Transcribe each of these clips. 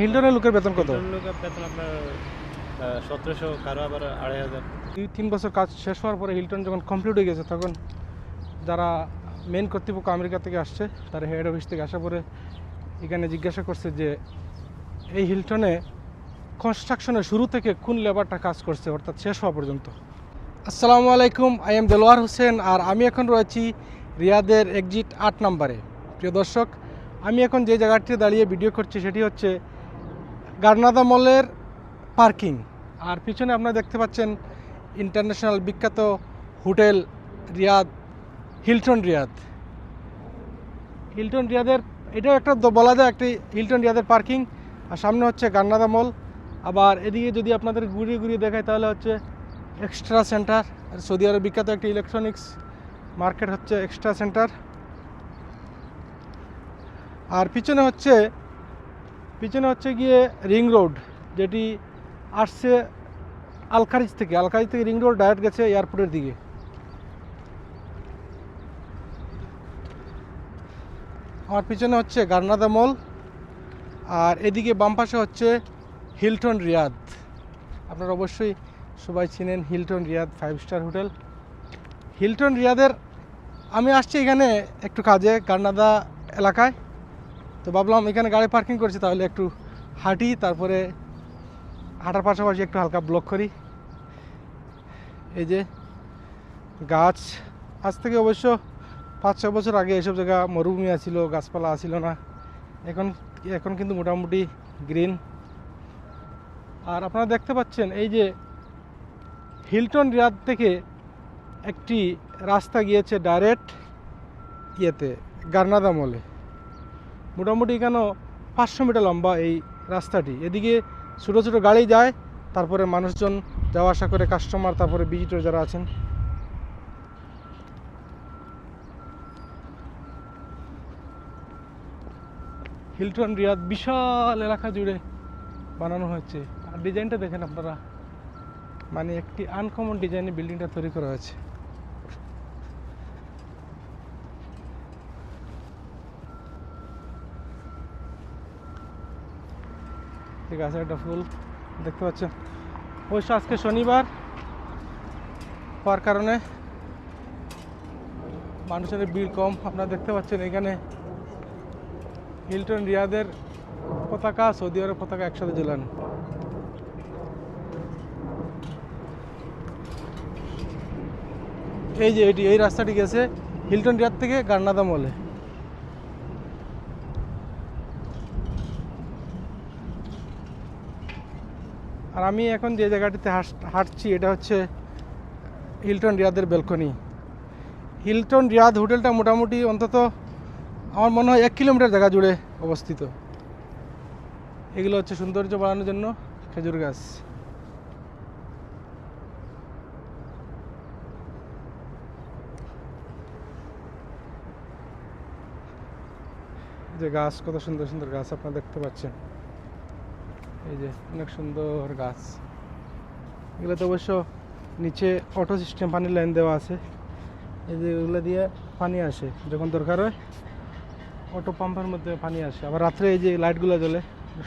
হিলটনের লোকের বেতন কত? লোকের বেতন আপনার সতেরোশো কারও আবার আড়াই হাজার। দুই তিন বছর কাজ শেষ হওয়ার পরে হিলটন যখন কমপ্লিট হয়ে গেছে তখন যারা মেন কর্তৃপক্ষ আমেরিকা থেকে আসছে তারা হেড অফিস থেকে আসার পরে এখানে জিজ্ঞাসা করছে যে এই হিলটনে কনস্ট্রাকশনের শুরু থেকে কোন লেবারটা কাজ করছে অর্থাৎ শেষ হওয়া পর্যন্ত। আসসালামু আলাইকুম আই এম দেলোয়ার হোসেন আর আমি এখন রয়েছি রিয়াদের এক্সিট আট নম্বরে। প্রিয় দর্শক আমি এখন যে জায়গাটিতে দাঁড়িয়ে ভিডিও করছি সেটি হচ্ছে গার্নাদা মলের পার্কিং। আর পিছনে আপনারা দেখতে পাচ্ছেন ইন্টারন্যাশনাল বিখ্যাত hotel Riyadh, Hilton Riyadh. Hilton রিয়াদের, এটাও একটা বলা যায় একটি হিলটন রিয়াদের পার্কিং। আর সামনে হচ্ছে গান্নাদা মল। আবার এদিকে যদি আপনাদের ঘুরিয়ে ঘুরিয়ে দেখায় তাহলে হচ্ছে এক্সট্রা সেন্টার। আর সৌদি আরব বিখ্যাত একটি ইলেকট্রনিক্স মার্কেট হচ্ছে এক্সট্রা সেন্টার। আর পিছনে হচ্ছে পিছনে হচ্ছে গিয়ে রিং রোড, যেটি আসছে আলখারিজ থেকে। আলখারিজ থেকে রিং রোড ডাইরেক্ট গেছে এয়ারপোর্টের দিকে। আমার পিছনে হচ্ছে গার্নাদা মল, আর এদিকে বাম পাশে হচ্ছে হিলটন রিয়াদ। আপনারা অবশ্যই সবাই চিনেন Hilton Riyadh five star hotel. Hilton রিয়াদের, আমি আসছি এখানে একটু কাজে, গার্নাদা এলাকায়। তো ভাবলাম এখানে গাড়ি পার্কিং করছি, তাহলে একটু হাঁটি, তারপরে হাঁটার পাশাপাশি একটু হালকা ব্লক করি। এই যে গাছ, আজ থেকে অবশ্য পাঁচ ছ বছর আগে এসব জায়গা মরুভূমি আছিল গাছপালা আছিল না। এখন এখন কিন্তু মোটামুটি গ্রিন আর আপনারা দেখতে পাচ্ছেন, এই যে হিলটন রিয়াদ থেকে একটি রাস্তা গিয়েছে ডাইরেক্ট ইয়েতে গার্নাদা মলে মোটামুটি কেন পাঁচশো মিটার লম্বা এই রাস্তাটি? এদিকে ছোটো ছোটো গাড়ি যায়, তারপরে মানুষজন যাওয়া আসা করে কাস্টমার তারপরে ভিজিটর যারা আছেন। হিলটন রিয়াদ বিশাল এলাকা জুড়ে বানানো হয়েছে। আর ডিজাইনটা দেখেন আপনারা। মানে একটি আনকমন ডিজাইনের বিল্ডিংটা তৈরি করা হয়েছে। ঠিক আছে, একটা ফুল দেখতে পাচ্ছেন অবশ্য আজকে শনিবার, হওয়ার কারণে মানুষের ভিড় কম। আপনারা দেখতে পাচ্ছেন এখানে হিলটন রিয়াদের পতাকা, সৌদি আরব পতাকা একসাথে ঝুলানো। এই যে এটি, এই রাস্তাটি গেছে হিলটন রিয়াদ থেকে গার্নাদা মলে। আর আমি এখন যে জায়গাটিতে হাঁটছি, এটা হচ্ছে হিলটন রিয়াদের ব্যালকনি হিলটন রিয়াদ হোটেলটা মোটামুটি অন্তত আমার মনে হয় এক কিলোমিটার জায়গা জুড়ে অবস্থিত। এগুলো হচ্ছে সৌন্দর্য বাড়ানোর জন্য খেজুর গাছ। যে গাছ, কত সুন্দর সুন্দর গাছ আপনারা দেখতে পাচ্ছেন। এই যে, অনেক সুন্দর গাছ। এগুলোতে অবশ্য নিচে অটো সিস্টেম পানির লাইন দেওয়া আছে। এই যে এগুলো দিয়ে পানি আসে, যখন দরকার হয় অটো পাম্পের মধ্যে পানি আসে। আবার রাত্রে এই যে লাইটগুলো জ্বলে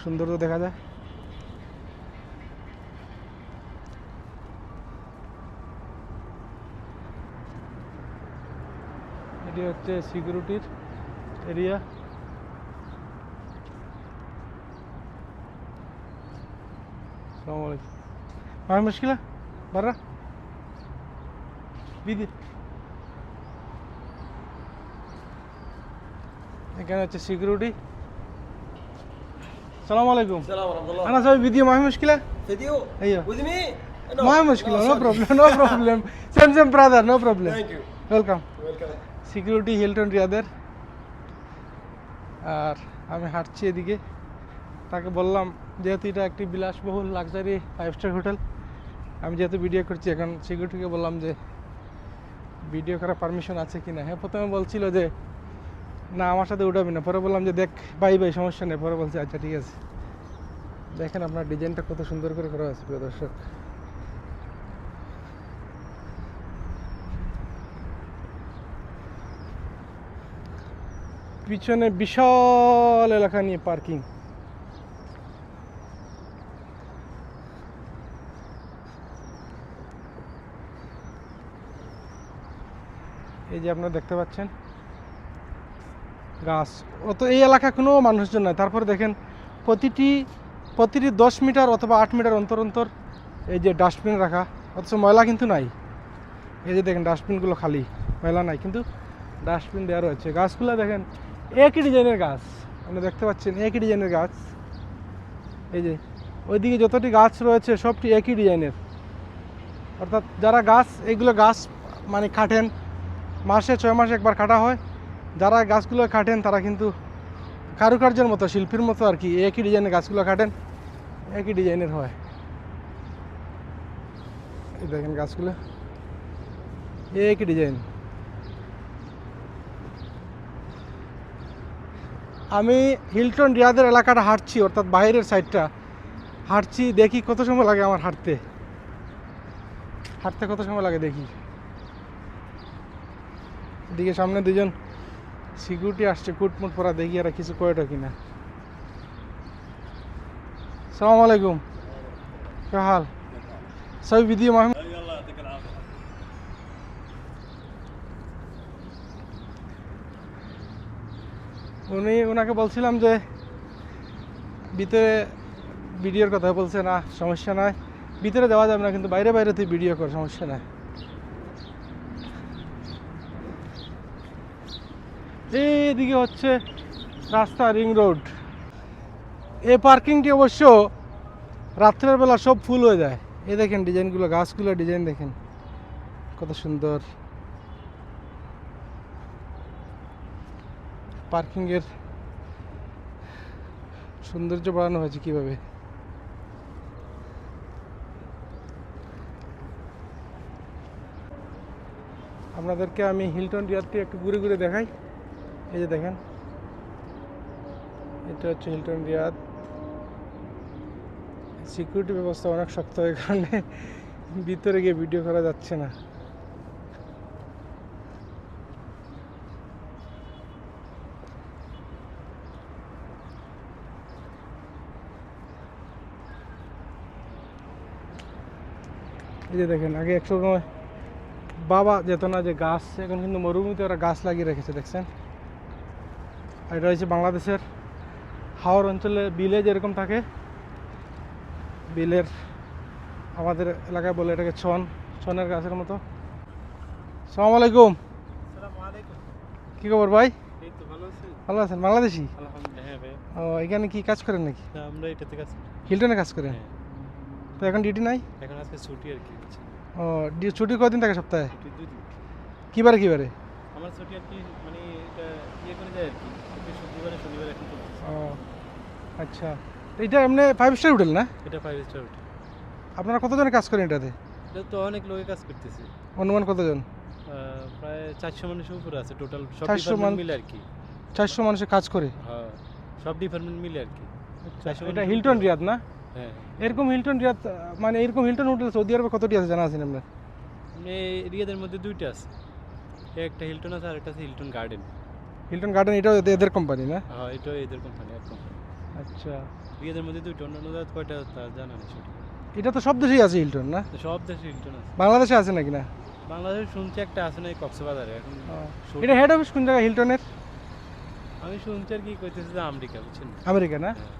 সুন্দর তো দেখা যায়। এটি হচ্ছে সিকিউরিটির এরিয়া السلام عليكم معي مشكلة برا بيدي এখানে হচ্ছে security السلام عليكم السلام ورحمة الله انا اسوي فيديو معي مشكلة فيديو ايوه with me ما مشكلة no problem no problem same same brother no problem thank you welcome welcome security Hilton রিয়াদের আর আমি হাঁটছি এদিকে তাকে বললাম যেহেতু এটা একটি বিলাসবহুল লাক্সারি ফাইভ স্টার হোটেল আমি যেহেতু ভিডিও করছি, এখন সিকিউরিটিকে বললাম যে ভিডিও করার পারমিশন আছে কি না হ্যাঁ প্রথমে বলছিল যে, না, আমার সাথে উঠাবি না। পরে বললাম যে, দেখ ভাই ভাই সমস্যা নেই। পরে বলছে আচ্ছা ঠিক আছে। দেখেন আপনার ডিজাইনটা কত সুন্দর করে করা আছে প্রিয় দর্শক। পিছনে বিশাল এলাকা নিয়ে পার্কিং এই যে আপনারা দেখতে পাচ্ছেন, গাছ। ও তো এই এলাকা কোনো মানুষজন নয়। তারপরে দেখেন, প্রতিটি প্রতিটি দশ মিটার অথবা আট মিটার অন্তর অন্তর এই যে ডাস্টবিন রাখা, অথচ ময়লা কিন্তু নাই। এই যে দেখেন, ডাস্টবিনগুলো খালি, ময়লা নাই, কিন্তু ডাস্টবিন দেওয়া রয়েছে। গাছগুলো দেখেন, একই ডিজাইনের গাছ। আপনি দেখতে পাচ্ছেন, একই ডিজাইনের গাছ। এই যে, ওইদিকে যতটি গাছ রয়েছে, সবটি একই ডিজাইনের। অর্থাৎ যারা গাছ এইগুলো গাছ মানে কাটেন মাসে ছয় মাসে একবার কাটা হয়। যারা গাছগুলো কাটেন, তারা কিন্তু কারুকার্যের মতো, শিল্পীর মতো আর কি, একই ডিজাইনের গাছগুলো কাটেন, একই ডিজাইনের হয়। এই দেখেন গাছগুলো, একই ডিজাইন আমি হিলটন রিয়াদের এলাকাটা হাঁটছি, অর্থাৎ বাইরের সাইডটা হাঁটছি, দেখি কত সময় লাগে আমার হাঁটতে। হাঁটতে কত সময় লাগে দেখি। দিকে সামনে দুজন সিকিউরিটি আসছে, কুটমুট পরা, দেখি আর কিছু কয়টা কিনা। সালাম আলাইকুম। কে সব সবই বিদি মাহমুদ উনি ওনাকে বলছিলাম যে, ভিতরে ভিডিওর কথা বলছে, না, সমস্যা নাই। ভিতরে দেওয়া যাবে না, কিন্তু বাইরে বাইরে তুই ভিডিও কর, সমস্যা নাই। এইদিকে হচ্ছে রাস্তা রিং রোড। এই পার্কিংটি অবশ্য রাত্রের বেলা সব ফুল হয়ে যায়। এই দেখেন ডিজাইনগুলো, গাছগুলো ডিজাইন দেখেন। কত সুন্দর। পার্কিংয়ের সৌন্দর্য বাড়ানো হয়েছে কীভাবে। আপনাদেরকে আমি হিলটন রিয়াদটি একটু ঘুরে ঘুরে দেখাই। এই যে দেখেন, এটা হচ্ছে হিলটন রিয়াদ। সিকিউরিটি ব্যবস্থা অনেক শক্ত এই কারণে ভিতরে গিয়ে ভিডিও করা যাচ্ছে না। এই যে দেখেন, আগে একশো সময় বাবা যেত না যে গাছ, এখন কিন্তু মরুভূমিতে ওরা গাছ লাগিয়ে রেখেছে, দেখছেন? এটা হচ্ছে বাংলাদেশের হাওর অঞ্চলে বিলে যেরকম থাকে বিলের আমাদের এলাকায় বলে এটাকে ছন ছনের গাছের মতো। সালাম আলাইকুম। কী খবর ভাই? ভালো আছেন? বাংলাদেশি? হ্যাঁ ও এখানে কি কাজ করেন নাকি? আমরা এটাতে কাজ করি। হিলটনে কাজ করেন? হ্যাঁ। তো এখন ডিউটি নাই? এখন আজকে ছুটি আর কি। ও ছুটি কদিন থাকে সপ্তাহে? কিবারে কিবারে আমার ছুটি আর কি মানে এটা ইয়ে করে যায় আর কি। ও আচ্ছা। এটা এমনি ফাইভ স্টার হোটেল না? এটা ফাইভ স্টার হোটেল আপনারা কতজনের কাজ করেন এটাতে? এটা তো অনেক লোকে কাজ করতেছে। অনুমান কতজন? প্রায় চারশো মানুষের উপরে আছে টোটাল সব 400 ডিপার্টমেন্ট মান- মিলে আর কি। চারশো মানুষের কাজ করে? হ্যাঁ সব ডিপার্টমেন্ট মিলে আর কি। চারশো এটা হিলটন। রিয়াদ না? হ্যাঁ। এরকম হিলটন রিয়াদ মানে এরকম হিলটন হোটেল সৌদি আরবে কতটি আছে জানা আছেন আপনার? এই এরিয়াদের মধ্যে দুইটা আছে। একটা হিলটন আছে আর একটা আছে হিলটন গার্ডেন হিলটন গার্ডেন এটাও এদের- এদের কোম্পানি না? হ্যাঁ এটা এদের কোম্পানি এক কোম্পানি আচ্ছা। এরিয়াদের মধ্যে দুইটা অন্য কয়টা তা জানা নেই সেটা। এটা তো সব দেশেই আছে হিলটন না? সব দেশে হিলটন আছে। বাংলাদেশে আছে নাকি না? বাংলাদেশে শুনছি একটা আছে না এই কক্সবাজারে এখন এটা হেড অফিস কোন জায়গায় হিলটনের আমি শুনছি আর কি কইতেছে যে আমেরিকা বুঝছেন? আমেরিকা না? হ্যাঁ।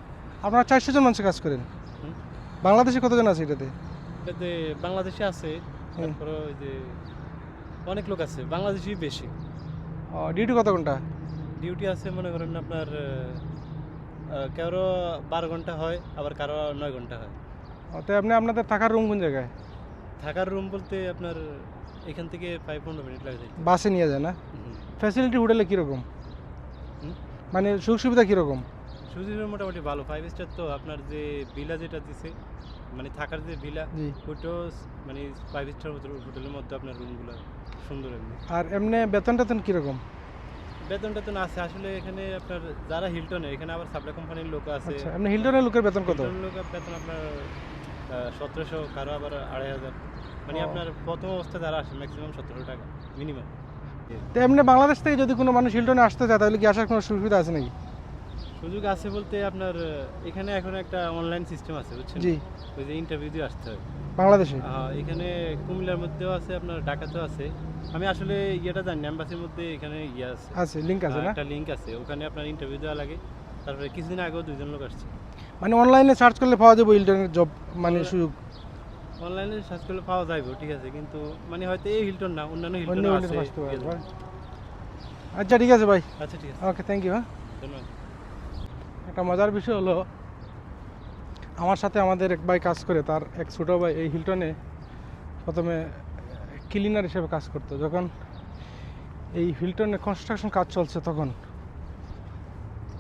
আপনারা চারশো জন মানুষের কাজ করেন? বাংলাদেশে কতজন আছে এটাতে? এটাতে বাংলাদেশে আছে তারপরে ওই যে অনেক লোক আছে বাংলাদেশি বেশি। ডিউটি কত ঘণ্টা? ডিউটি আছে মনে করেন আপনার কারও বারো ঘণ্টা হয় আবার কারও নয় ঘণ্টা হয়। তো আপনি আপনাদের থাকার রুম কোন জায়গায়? থাকার রুম বলতে আপনার এখান থেকে ফাইভ পনেরো মিনিট লাগে বাসে নিয়ে যায় না। ফ্যাসিলিটি হোটেলে কীরকম? মানে সুখ সুবিধা কীরকম? সুযোগের মোটামুটি ভালো। ফাইভ স্টার তো আপনার যে ভিলা যেটা দিছে মানে থাকার যে ভিলা ওইটাও মানে ফাইভ স্টার হোটেলের মধ্যে আপনার রুমগুলো সুন্দর এমনি আর এমনি বেতন টেতন কীরকম বেতন টেতন আছে। আসলে এখানে আপনার যারা হিলটনে এখানে আবার সাপ্লাই কোম্পানির লোক আছে। আচ্ছা এমনি হিলটনের লোকের বেতন কত? লোক বেতন আপনার সতেরোশো কারও আবার আড়াই হাজার। মানে আপনার প্রথম অবস্থায় যারা আসে ম্যাক্সিমাম সতেরো টাকা মিনিমাম তো এমনি বাংলাদেশ থেকে যদি কোনো মানুষ হিলটনে আসতে চায় তাহলে কি আসার কোনো সুবিধা আছে নাকি? সুযোগ আছে বলতে আপনার এখানে এখন একটা অনলাইন সিস্টেম আছে বুঝছেন? জি। ওই যে ইন্টারভিউ দিয়ে আসতে হয়। বাংলাদেশে? হ্যাঁ এখানে কুমিল্লার মধ্যেও আছে আপনার ঢাকাতেও আছে। আমি আসলে ইয়েটা জানি অ্যাম্বাসির মধ্যে এখানে ইয়ে আছে। আছে লিঙ্ক আছে হ্যাঁ, না? একটা লিঙ্ক আছে ওখানে আপনার ইন্টারভিউ দেওয়া লাগে। তারপরে কিছুদিন আগেও দুইজন লোক আসছে। মানে অনলাইনে সার্চ করলে পাওয়া যাবে হিলটনের জব মানে সুযোগ। অনলাইনে সার্চ করলে পাওয়া যাবে ঠিক আছে কিন্তু মানে হয়তো এই হিলটন না অন্যান্য অন্য হিলটন আছে। আচ্ছা ঠিক আছে ভাই আচ্ছা ঠিক আছে। ওকে থ্যাংক ইউ হ্যাঁ। ধন্যবাদ। একটা মজার বিষয় হলো, আমার সাথে আমাদের এক ভাই কাজ করে, তার এক ছোটো ভাই এই হিলটনে প্রথমে ক্লিনার হিসেবে কাজ করতো। যখন এই হিলটনে কনস্ট্রাকশন কাজ চলছে তখন।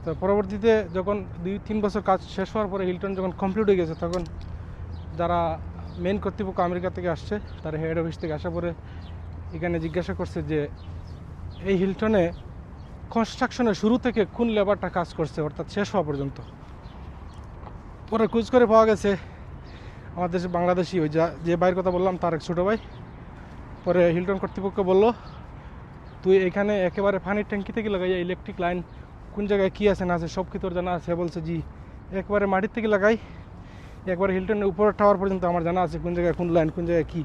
তো পরবর্তীতে যখন দুই, তিন বছর কাজ শেষ হওয়ার পরে হিলটন যখন কমপ্লিট হয়ে গেছে, তখন যারা মেন কর্তৃপক্ষ আমেরিকা থেকে আসছে, তারা হেড অফিস থেকে আসার পরে এখানে জিজ্ঞাসা করছে যে, এই হিলটনে কনস্ট্রাকশনের শুরু থেকে কোন লেবারটা কাজ করছে, অর্থাৎ শেষ হওয়া পর্যন্ত? পরে খোঁজ করে পাওয়া গেছে, আমাদের দেশে বাংলাদেশি ওই যা যে ভাইয়ের কথা বললাম, তার এক ছোটো ভাই। পরে হিলটন কর্তৃপক্ষ বলল, তুই এখানে একেবারে পানির ট্যাঙ্কি থেকে লাগাই ইলেকট্রিক লাইন কোন জায়গায় কী আছে, না আছে সব কি তোর জানা আছে? বলছে, জি, একবারে মাটির থেকে লাগাই। একবারে হিলটনের উপরে টাওয়ার পর্যন্ত আমার জানা আছে কোন জায়গায় কোন লাইন কোন জায়গায় কী।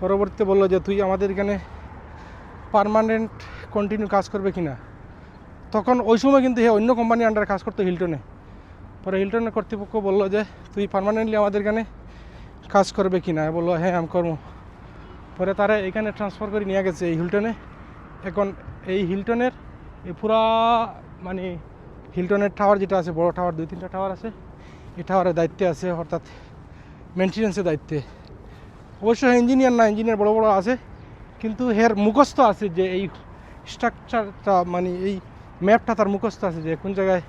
পরবর্তীতে বলল যে, তুই আমাদের এখানে পার্মানেন্ট কন্টিনিউ কাজ করবে কি না তখন ওই সময় কিন্তু হে অন্য কোম্পানি আন্ডারে কাজ করতো হিলটনে পরে হিলটনের কর্তৃপক্ষ বলল যে, তুই পার্মানেন্টলি আমাদের এখানে কাজ করবে কি না বলল হ্যাঁ আমি করব। পরে তারা এখানে ট্রান্সফার করে নিয়ে গেছে এই হিলটনে এখন এই হিলটনের এই পুরা মানে হিলটনের টাওয়ার যেটা আছে, বড় টাওয়ার দুই, তিনটা টাওয়ার আছে, এই টাওয়ারের দায়িত্বে আছে, অর্থাৎ মেনটেন্যান্সের দায়িত্বে। অবশ্য ইঞ্জিনিয়ার না ইঞ্জিনিয়ার বড় বড় আছে, কিন্তু হের মুখস্থ আছে যে এই স্ট্রাকচারটা মানে এই ম্যাপটা তার মুখস্থ আছে যে কোন জায়গায়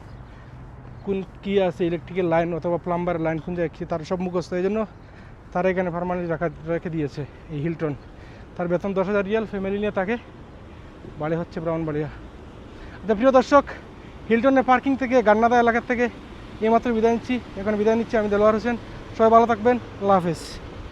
কোন কী আছে ইলেকট্রিক্যাল লাইন অথবা প্লাম্বারের লাইন কোন জায়গায় কী, তার সব মুখস্থ। এই জন্য তারা এখানে পারমানেন্ট রাখা, রেখে দিয়েছে এই হিলটন তার বেতন দশ হাজার রিয়াল ফ্যামিলি নিয়ে তাকে বাড়ি হচ্ছে ব্রাউনবাড়িয়া আচ্ছা প্রিয় দর্শক হিলটনের পার্কিং থেকে, গান্নাদা এলাকা থেকে এইমাত্র বিদায় নিচ্ছি। এখন বিদায় নিচ্ছি, আমি দেলোয়ার হোসেন। সবাই ভালো থাকবেন। আল্লাহ হাফেজ।